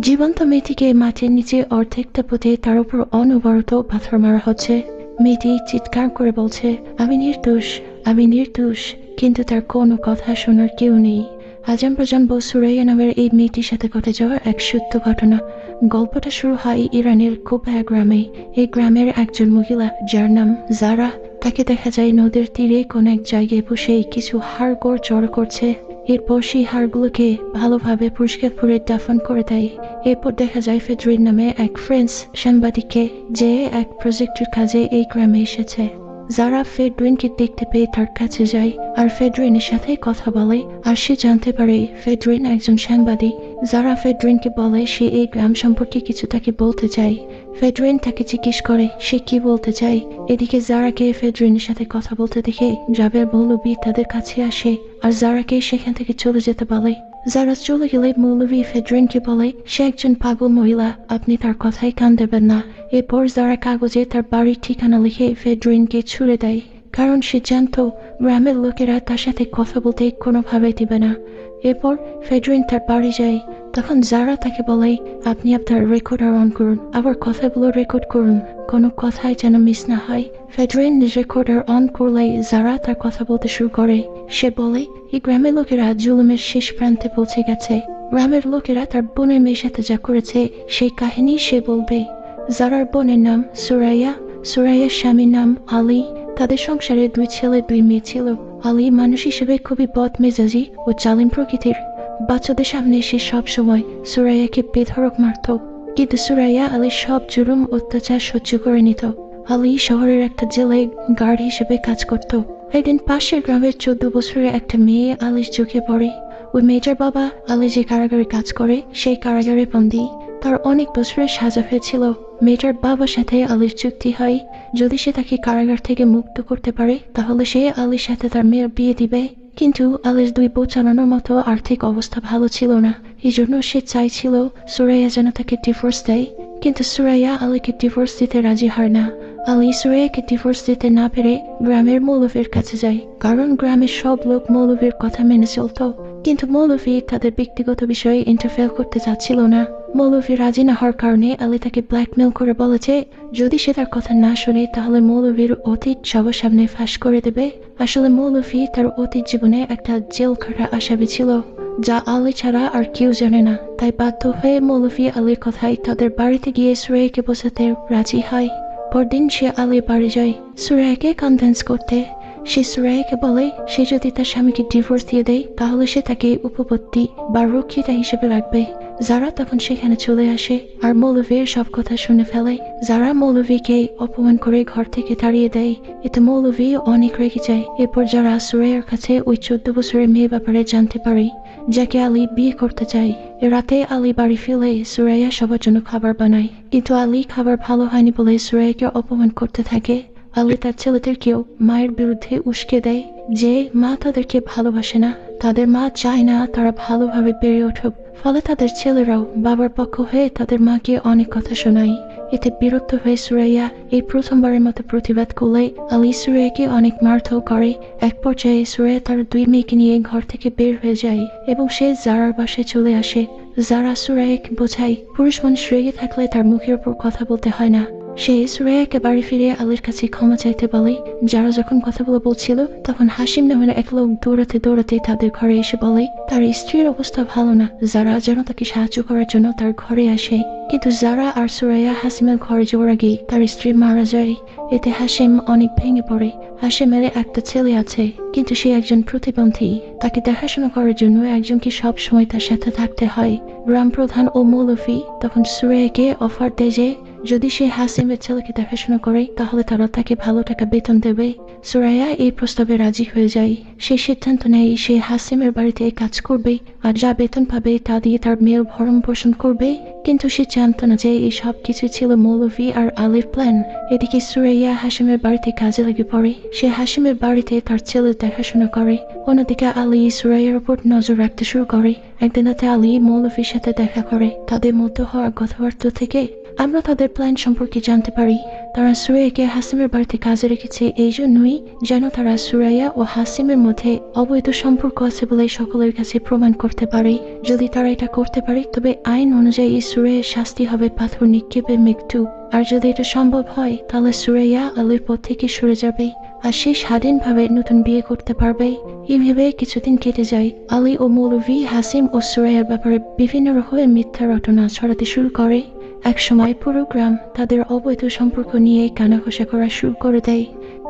জীবন্ত মেয়েটিকে মাটির নিচে অর্ধেকটা পুঁতে তার উপর অনবরত পাথর মারা হচ্ছে। মেয়েটি চিৎকার করে বলছে, আমি নির্দোষ আমি নির্দোষ, কিন্তু তার কোনো কথা শোনার কেউ নেই। আজাম প্রজন্ম সুরাইয়া নামের এই মেয়েটির সাথে ঘটে যাওয়া এক সত্য ঘটনা। গল্পটা শুরু হয় ইরানের কোপায়া গ্রামে। এই গ্রামের একজন মহিলা, যার নাম জারা, তাকে দেখা যায় নদীর তীরে কোন এক জায়গায় বসে কিছু হাড়গোড় জড়ো করছে। এরপর সেই হাড়গুলোকে ভালোভাবে পরিষ্কার করে দাফন করে দেয়। এরপর দেখা যায় ফেডরির নামে এক ফ্রেন্স সাংবাদিককে যে এক প্রজেক্টের কাজে এই গ্রামে এসেছে। যারা ফেডরিনকে দেখতে পেয়ে তার কাছে যায়, আর ফেডরিনের সাথে কথা বলে, আর সে জানতে পারে ফেডরিন একজন সাংবাদিক। যারা ফেডরিনকে বলে সে এই গ্রাম সম্পর্কে কিছু তাকে বলতে চায়। ফেডরিন তাকে জিজ্ঞেস করে, সে কি বলতে চায়? এদিকে জারাকে ফেডরিনের সাথে কথা বলতে দেখে জাবের মৌলবী তাদের কাছে আসে আর জারাকে সেখান থেকে চলে যেতে বলে। যারা চলে গেলে মৌলভী ফেডরিনকে বলে, সে একজন পাগল মহিলা, আপনি তার কথাই কান দেবেন না। এরপর যারা কাগজে তার বাড়ির ঠিকানা লিখে ফেডরিনকে ছুড়ে দেয়। কারণ সে জানতো, গ্রামের লোকেরা তার সাথে কথা বলতে কোনোভাবে দিবে না। এরপর ফেডরিন তার বাড়ি যায়। তখন যারা তাকে বলে, আপনি আপনার রেকর্ডার অন করুন, আবার কথাগুলো রেকর্ড করুন। কোনো কথাই যেন মিস না হয়। ফেডরিন রেকর্ডার অন করলে যারা তার কথা বলতে শুরু করে। সে বলে, এই গ্রামের লোকেরা জুলুমের শেষ প্রান্তে পৌঁছে গেছে। গ্রামের লোকেরা তার বোনের মেয়ের সাথে যা করেছে, সেই কাহিনী সে বলবে। যারার বোনের নাম সুরাইয়া, সুরাইয়ার স্বামীর নাম আলী। তাদের সংসারে দুই ছেলে, দুই মেয়ে ছিল। আলী মানুষ হিসেবে খুবই বদ মেজাজি ও চালিম প্রকৃতির। বাচ্চাদের সামনে সে সব সময় সুরাইয়াকে বেধরক মারত। কিন্তু সুরাইয়া আলীর সব জুলুম অত্যাচার সহ্য করে নিত। আলী শহরের একটা জেলায় গার্ড হিসেবে কাজ করত। একদিন পাশের গ্রামের চোদ্দ বছরের একটা মেয়ে আলির চোখে পড়ে। ওই মেয়েটার বাবা আলী যে কারাগারে কাজ করে, সেই কারাগারে বন্দি। তার অনেক বছরের সাজা হয়েছিল। মেয়েটার বাবার সাথে আলীর চুক্তি হয়। যদি সে তাকে কারাগার থেকে মুক্ত করতে পারে, তাহলে সে আলীর সাথে তার মেয়ের বিয়ে দিবে। কিন্তু আলীর দুই বউ চালানোর মতো আর্থিক অবস্থা ভালো ছিল না। এই জন্য সে চাইছিল সুরাইয়া যেন তাকে ডিভোর্স দেয়। কিন্তু সুরাইয়া আলীকে ডিভোর্স দিতে রাজি হয় না। আলী সুরাইয়াকে ডিভোর্স দিতে না পেরে গ্রামের মৌলভীর কাছে যায়। কারণ গ্রামের সব লোক মৌলভীর কথা মেনে চলত। কিন্তু মৌলভী তাদের ব্যক্তিগত বিষয়ে ইন্টারফেয়ার করতে চাচ্ছিল না। মৌলভী রাজি না হওয়ার কারণে আলী তাকে ব্ল্যাকমেল করে বলেছে, যদি সে তার কথা না শোনে, তাহলে মৌলভীর অতীত সবার সামনে ফাঁস করে দেবে। আসলে মৌলভী তার অতীত জীবনে একটা জেল খাটা আসামি ছিল, যা আলী ছাড়া আর কেউ জানে না। তাই বাধ্য হয়ে মৌলভী আলীর কথায় তাদের বাড়িতে গিয়ে সুরাইকে বোঝাতে রাজি হয়। পরদিন সে আলীর বাড়ি যায়। সুরাইকে কনভেন্স করতে সে সুরাইকে বলে, সে যদি তার স্বামীকে ডিভোর্স দিয়ে দেয়, তাহলে সে তাকে উপপত্তি বা রক্ষিতা হিসেবে রাখবে। যারা তখন সেখানে চলে আসে আর মৌলভীর সব কথা শুনে ফেলে, যারা মৌলভীকে অপমান করে ঘর থেকে তাড়িয়ে দেয়, এতে মৌলভী অনেক রেগে যায়। এরপর যারা সুরাইয়ের কাছে ওই চোদ্দ বছরের মেয়ে ব্যাপারে জানতে পারে, যাকে আলী বিয়ে করতে চায় রাতে আলী বাড়ি ফিরে সুরাইয়া সবার জন্য খাবার বানায়। কিন্তু আলী খাবার ভালো হয়নি বলে সুরাইয়াকে অপমান করতে থাকে। আলী তার ছেলেদেরকেও মায়ের বিরুদ্ধে উস্কে দেয় যে মা তাদেরকে ভালোবাসে না। তাদের মা চায় না তারা ভালোভাবে বেড়ে উঠুক। ফলে তাদের ছেলেরাও বাবার পক্ষ হয়ে তাদের মাকে অনেক কথা শোনায়। এতে বিরক্ত হয়ে সুরাইয়া এই প্রথমবারের মতো প্রতিবাদ করলে আলী সুরাইয়াকে অনেক মারধর করে। এক পর্যায়ে সুরাইয়া তার দুই মেয়েকে নিয়ে ঘর থেকে বের হয়ে যায় এবং সে জারার বাসায় চলে আসে। যারা সুরাইয়াকে বোঝায়, পুরুষ মানুষ রেগে থাকলে তার মুখের উপর কথা বলতে হয় না। সে সুরাইয়াকে বাড়ি ফিরে আলীর কাছে ক্ষমা চাইতে বলে, যারা যখন কথাগুলো বলছিল, তখন হাসিম নামের এক লোক দৌড়াতে দৌড়াতে তাদের ঘরে এসে বলে, তার স্ত্রীর অবস্থা ভালো না। যারা যেন তাকে সাহায্য করার জন্য তার ঘরে আসে। কিন্তু যারা আর সুরাইয়া হাসিমের ঘরে যাওয়ার আগে তার স্ত্রী মারা যায়। এতে হাসিম অনেক ভেঙে পড়ে। হাসিমের একটা ছেলে আছে, কিন্তু সে একজন প্রতিবন্ধী। তাকে দেখাশোনা করার জন্য একজনকে সব সময় তার সাথে থাকতে হয়? গ্রাম প্রধান ও মৌলফি তখন সুরাইয়াকে অফার দেয় যে যদি সে হাসিমের ছেলেকে দেখাশোনা করে, তাহলে তারা তাকে ভালো টাকা বেতন দেবে। সুরাইয়া এই প্রস্তাবে রাজি হয়ে যায়। সে সিদ্ধান্ত নেয়, সে হাসিমের বাড়িতে কাজ করবে আর যা বেতন পাবে তা দিয়ে তার মেয়ের ভরণ পোষণ করবে। কিন্তু সে জানত না যে এই সব কিছু ছিল মৌলভী আর আলীর প্ল্যান। এদিকে সুরাইয়া হাসিমের বাড়িতে কাজে লেগে পড়ে। সে হাসিমের বাড়িতে তার ছেলে দেখাশোনা করে। অন্যদিকে আলী সুরাইয়ার উপর নজর রাখতে শুরু করে। একদিন রাতে আলী মৌলভীর সাথে দেখা করে। তাদের মধ্যে হওয়ার কথাবার্তা থেকে আমরা তাদের প্ল্যান সম্পর্কে জানতে পারি। তারা সুরাইয়াকে হাসিমের বাড়িতে কাজে রেখেছে। এই জন্যই যেন তারা সুরাইয়া ও হাসিমের মধ্যে অবৈধ সম্পর্ক আছে বলে সকলের কাছে প্রমাণ করতে পারে। যদি তারা এটা করতে পারে, তবে আইন অনুযায়ী সুরাইয়ের শাস্তি হবে পাথর নিক্ষেপের মৃত্যু। আর যদি এটা সম্ভব হয়, তাহলে সুরাইয়া আলীর পথ থেকে সরে যাবে আর সে স্বাধীনভাবে নতুন বিয়ে করতে পারবে। এইভাবে কিছুদিন কেটে যায়। আলী ও মৌলভী হাসিম ও সুরাইয়ার ব্যাপারে বিভিন্ন রকমের মিথ্যা রটনা ছড়াতে শুরু করে। একসময় পুরো গ্রাম তাদের অবৈধ সম্পর্ক নিয়ে কানাঘষা করা শুরু করে দেয়।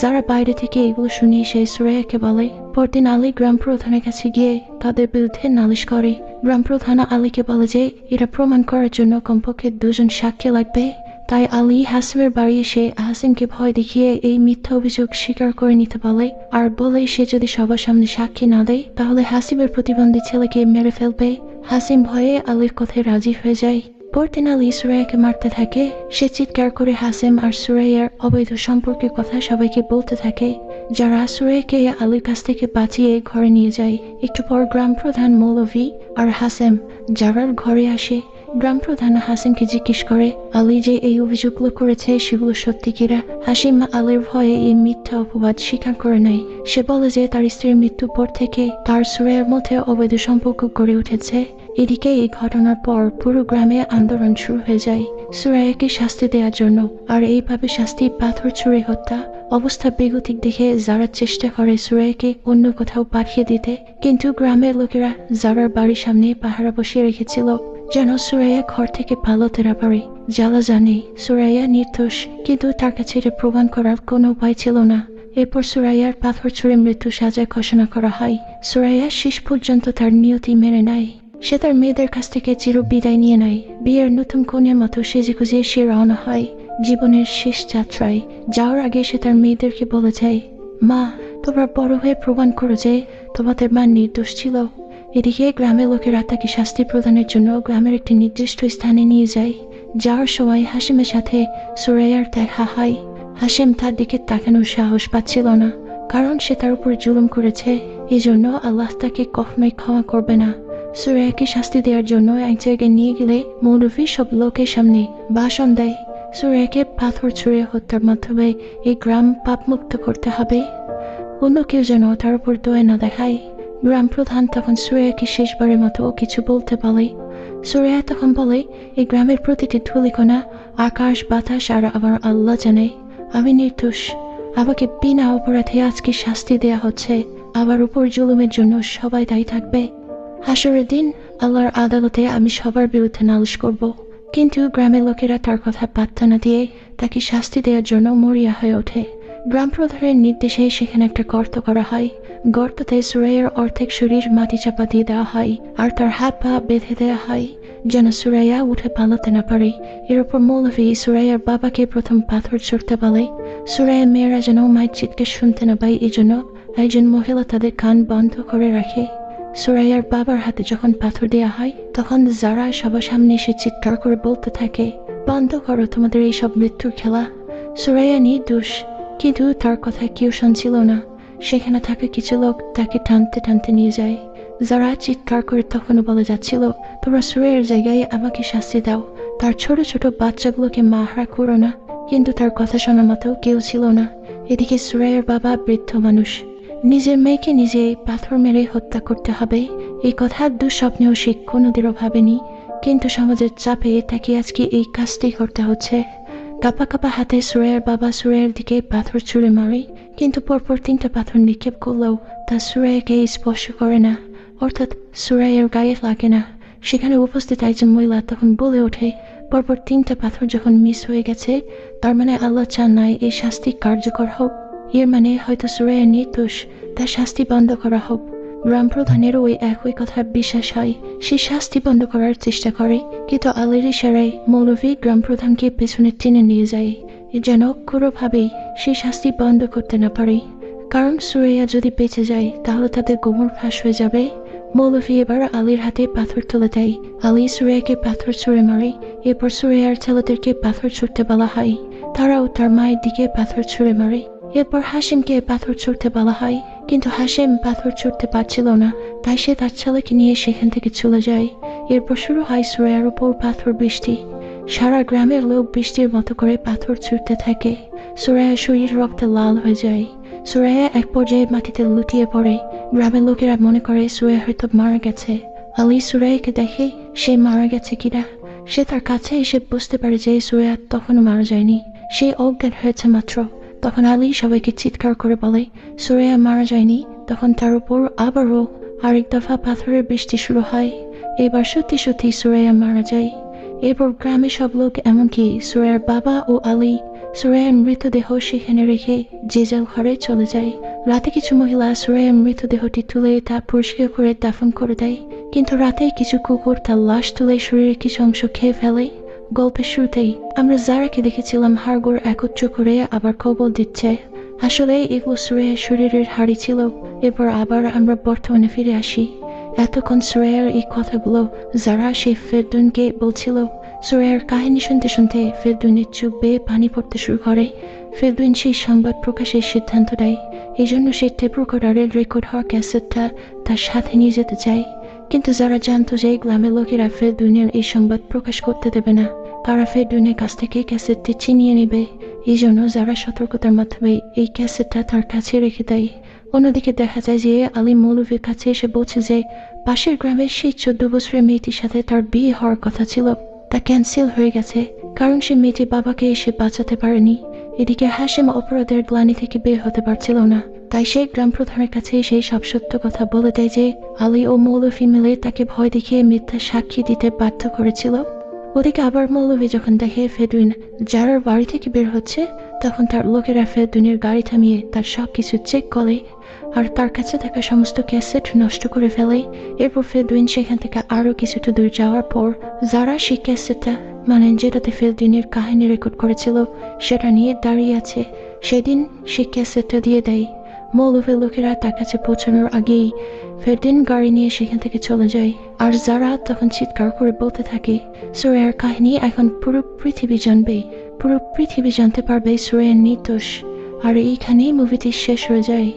যারা বাইরে থেকে এগুলো শুনিয়ে সে সুরাইয়াকে বলে, পরদিন আলী গ্রাম প্রধানের কাছে গিয়ে তাদের বিরুদ্ধে নালিশ করে। গ্রাম প্রধান আলীকে বলে যে, এরা প্রমাণ করার জন্য কমপক্ষে দুজন সাক্ষী লাগবে। তাই আলী হাসিমের বাড়ি এসে হাসিমকে ভয় দেখিয়ে এই মিথ্যা অভিযোগ স্বীকার করে নিতে বলে। আর বলে, সে যদি সবার সামনে সাক্ষী না দেয়, তাহলে হাসিমের প্রতিবন্ধী ছেলেকে মেরে ফেলবে। হাসিম ভয়ে আলীর কথায় রাজি হয়ে যায়। পরদিন আলী সুরাইয়াকে মারতে থাকে, সে চিৎকার করে হাসিম আর সুরাইয়ার অবৈধ সম্পর্কের কথা সবাইকে বলতে থাকে, যারা সুরাইয়াকে আলীর কাছ থেকে বাঁচিয়ে ঘরে নিয়ে যায়। একটু পর গ্রাম প্রধান মৌলভী আর হাসেম যারার ঘরে আসে, গ্রাম প্রধান হাসিমকে জিজ্ঞেস করে, আলী যে এই অভিযোগগুলো করেছে, সেগুলো সত্যি কিনা? হাসিম আলীর ভয়ে এই মিথ্যা অপবাদ স্বীকার করে নেয়। সে বলে যে, তার স্ত্রীর মৃত্যুর পর থেকে তার সুরের মধ্যে অবৈধ সম্পর্ক গড়ে উঠেছে। এদিকে এই ঘটনার পর পুরো গ্রামে আন্দোলন শুরু হয়ে যায় সুরাইয়াকে শাস্তি দেওয়ার জন্য। আর এইভাবে শাস্তি, পাথর ছুঁড়ে হত্যা অবস্থা বেগতিক দেখে যারা চেষ্টা করে সুরাইয়াকে অন্য কোথাও পাঠিয়ে দিতে, কিন্তু গ্রামের লোকেরা যারার বাড়ির সামনে পাহারা বসিয়ে রেখেছিল যেন সুরাইয়া ঘর থেকে পালাতে না পারে। জ্বালা জানে, সুরাইয়া নির্দোষ, কিন্তু তার কাছে এটা প্রমাণ করার কোনো উপায় ছিল না। এরপর সুরাইয়ার পাথর ছুঁড়ে মৃত্যু সাজায় ঘোষণা করা হয়। সুরাইয়া শেষ পর্যন্ত তার নিয়তি মেনে নেয়। সে তার মেয়েদের কাছ থেকে চির বিদায় নিয়ে নেয়। বিয়ের নতুন কনের মতো সেজে গুজে সে রওনা হয় জীবনের শেষ যাত্রায়। যাওয়ার আগে সে তার মেয়েদেরকে বলে যায়, মা, তোমরা বড় হয়ে প্রমাণ করো যে তোমাদের মা নির্দোষ ছিল। এদিকে গ্রামের লোকেরা তাকে শাস্তি প্রদানের জন্য গ্রামের একটি নির্দিষ্ট স্থানে নিয়ে যায়। যাওয়ার সময় হাসিমের সাথে সুরাইয়ার দেখা হয়। হাসিম তার দিকে তাকানোর সাহস পাচ্ছিল না, কারণ সে তার উপর জুলুম করেছে। এই জন্য আল্লাহ তাকে কখনোই ক্ষমা করবে না। সুরাইয়াকে শাস্তি দেওয়ার জন্য এক জায়গায় নিয়ে গেলে মৌলভী সব লোকের সামনে ভাষণ দেয়। সুরাইয়াকে পাথর ছুঁড়ে হত্যার মাধ্যমে এই গ্রাম পাপমুক্ত করতে হবে। অন্য কেউ যেন তার উপর দয়া না দেখায়। গ্রাম প্রধান তখন সুরাইয়াকে শেষবারের মতো কিছু বলতে বলে। সুরাইয়া তখন বলে, এই গ্রামের প্রতিটি ধুলিকণা, আকাশ, বাতাস আর আমার আল্লাহ জানে। আমি নির্দোষ। আমাকে বিনা অপরাধে আজকে শাস্তি দেয়া হচ্ছে। আমার উপর জুলুমের জন্য সবাই দায়ী থাকবে। হাসরের দিন আল্লাহর আদালতে আমি সবার বিরুদ্ধে নালিশ করব। কিন্তু গ্রামের লোকেরা তার কথা পাত্তা না দিয়ে তাকে শাস্তি দেওয়ার জন্য মরিয়া হয়ে ওঠে। গ্রাম প্রধানের নির্দেশে সেখানে একটা গর্ত করা হয়। গর্ততে সুরাইয়ের অর্ধেক শরীর মাটি চাপা দিয়ে দেওয়া হয় আর তার হাত পা বেঁধে দেওয়া হয় যেন সুরাইয়া উঠে পালাতে না পারে। এর উপর মৌলভী সুরাইয়ার বাবাকে প্রথম পাথর ছুটতে বলে সুরাইয়ের মেয়েরা যেন মায়ের চিৎকে শুনতে না পায় এই জন্য একজন মহিলা তাদের কান বন্ধ করে রাখে। সুরাইয়ার বাবার হাতে যখন পাথর দেওয়া হয়, তখন যারা সবার সামনে এসে চিৎকার করে বলতে থাকে, বন্ধ করো তোমাদের এইসব মৃত্যুর খেলা। সুরাইয়া নির্দোষ, কিন্তু তার কথা কেউ শুনছিল না। সেখানে থাকা কিছু লোক তাকে টানতে টানতে নিয়ে যায়। যারা চিৎকার করে তখনও বলে যাচ্ছিল, তোমরা সুরাইয়ের জায়গায় আমাকে শাস্তি দাও। তার ছোট ছোট বাচ্চাগুলোকে মাহারা করো না। কিন্তু তার কথা শোনার মতো কেউ ছিল না। এদিকে সুরাইয়ের বাবা বৃদ্ধ মানুষ। নিজের মেয়েকে নিজে পাথর মেরে হত্যা করতে হবে। এই কথা দুঃস্বপ্নেও সে কোনোদিনও ভাবেনি, কিন্তু সমাজের চাপে তাকে আজকে এই কাজটি করতে হচ্ছে। কাপা কাপা হাতে সুরাইয়ের বাবা সুরের দিকে পাথর ছুঁড়ে মারে, কিন্তু পরপর তিনটা পাথর নিক্ষেপ করলেও তা সুরাইয়াকে স্পর্শ করে না, অর্থাৎ সুরাইয়ের গায়ে লাগে না। সেখানে উপস্থিত একজন মহিলা তখন বলে ওঠে, পরপর তিনটা পাথর যখন মিস হয়ে গেছে, তার মানে আল্লাহ চান নাই এই শাস্তি কার্যকর হোক। এর মানে হয়তো সুরাইয়ের নির্দোষ তার শাস্তি বন্ধ করা হোক গ্রাম প্রধানের ওই একই কথার বিশ্বাস হয় সে শাস্তি বন্ধ করার চেষ্টা করে কিন্তু আলের ইশারায় মৌলভী গ্রাম প্রধানকে পেছনে টেনে নিয়ে যায় যেন কোনোভাবেই সে শাস্তি বন্ধ করতে না পারে কারণ সুরাইয়া যদি বেঁচে যায় তাহলে তাদের গোমর ফাঁস হয়ে যাবে মৌলভী এবার আলীর হাতে পাথর তুলে দেয় আলী সুরাইয়াকে পাথর ছুঁড়ে মারে এরপর সুরাইয়ার ছেলেদেরকে পাথর ছুটতে বলা হয় তারাও তার মায়ের দিকে পাথর ছুঁড়ে মারে এরপর হাসিমকে পাথর ছুটতে বলা হয়, কিন্তু হাসিম পাথর ছুটতে পারছিল না, তাই সে তার ছেলেকে নিয়ে সেখান থেকে চলে যায়। এরপর শুরু হয় সুরাইয়ার উপর পাথর বৃষ্টি। সারা গ্রামের লোক বৃষ্টির মতো করে পাথর ছুটতে থাকে। সুরায়া শরীর রক্তে লাল হয়ে যায়। সুরায়া এক পর্যায়ে মাটিতে লুটিয়ে পড়ে। গ্রামের লোকেরা মনে করে সুরায়া হয়তো মারা গেছে। আলী সুরাইকে দেখে সে মারা গেছে কিনা? সে তার কাছে এসে বুঝতে পারে যে সুরায়া তখনও মারা যায়নি। সে অজ্ঞান হয়েছে মাত্র। তখন আলী সবাইকে চিৎকার করে বলে সুরায়া মারা যায়নি? তখন তার উপর আবারও আরেক দফা পাথরের বৃষ্টি শুরু হয়। এবার সত্যি সত্যি সুরায়া মারা যায়। এরপর গ্রামে সব লোক, এমনকি সুরায়ার বাবা ও আলী সুরায়ার মৃতদেহ সেখানে রেখে যে যার ঘরে চলে যায়। রাতে কিছু মহিলা সুরায়ার মৃতদেহটি তুলে তা পরিষ্কার করে দাফন করে দেয়। কিন্তু রাতে কিছু কুকুর তার লাশ তুলে শরীরের কিছু অংশ খেয়ে ফেলে। গল্পের শুরুতেই আমরা যারাকে দেখেছিলাম হাড়গোড় একত্র করে আবার কবল দিচ্ছে। আসলে এগুলো সুরাইয়ের শরীরের হাড়ি ছিল, এরপর আবার আমরা বর্তমানে ফিরে আসি। এতক্ষণ শ্রেয়ার এই কথাগুলো যারা সেই ফেরদুনকে বলছিল। শ্রেয়ার কাহিনী শুনতে শুনতে ফেরদুনের চুপ বেয়ে পানি পড়তে শুরু করে। ফেরদুন সেই সংবাদ প্রকাশের সিদ্ধান্ত নেয়। এই জন্য সে টেপ রেকর্ডারের রেকর্ড হওয়া ক্যাসেটটা তার সাথে নিয়ে যেতে চায়। কিন্তু যারা জানতো যে গ্রামের লোকেরা ফেরদুনের এই সংবাদ প্রকাশ করতে দেবে না তারা ফেরদুনের কাছ থেকে ক্যাসেটটি ছিনিয়ে নেবে। এই জন্য যারা সতর্কতার মাধ্যমে এই ক্যাসেটটা তার কাছে রেখে দেয়। অন্যদিকে দেখা যায় যে আলী মৌলভীর কাছে এসে বলছে যে, পাশের গ্রামের সেই চোদ্দ বছরের মেয়েটির সাথে তার বিয়ে হওয়ার কথা ছিল। তা ক্যান্সেল হয়ে গেছে, কারণ সে মেয়েটি বাবাকে এসে বাঁচাতে পারেনি। এদিকে হাসিম অপরাধের গ্লানি থেকে বের হতে পারছিল না। তাই সেই গ্রাম প্রধানের কাছে এসে সব সত্য কথা বলে দেয় যে, আলী ও মৌলভী মিলে তাকে ভয় দেখিয়ে মিথ্যা সাক্ষী দিতে বাধ্য করেছিল। ওদিকে আবার মৌলভী যখন দেখে ফেদুইন যারার বাড়ি থেকে বের হচ্ছে, তখন তার লোকেরা ফেদুনের গাড়ি থামিয়ে তার সব কিছু চেক করে আর তার কাছে থাকা সমস্ত ক্যাসেট নষ্ট করে ফেলে। এরপর ফেদুইন সেখান থেকে আরও কিছুটা দূর যাওয়ার পর যারা সেই ক্যাসেটটা মানে যেটাতে ফেদুইনের কাহিনী রেকর্ড করেছিল, সেটা নিয়ে দাঁড়িয়ে আছে, সেদিন সেই ক্যাসেটটা দিয়ে দেয়। মৌলভীর লোকেরা তার কাছে পৌঁছানোর আগেই ফেরদিন গাড়ি নিয়ে সেখান থেকে চলে যায়। আর যারা তখন চিৎকার করে বলতে থাকে সুরেয়ার কাহিনী এখন পুরো পৃথিবী জানবে। পুরো পৃথিবী জানতে পারবে সুরেয়ার নির্দোষ। আর এইখানেই মুভিটি শেষ হয়ে যায়।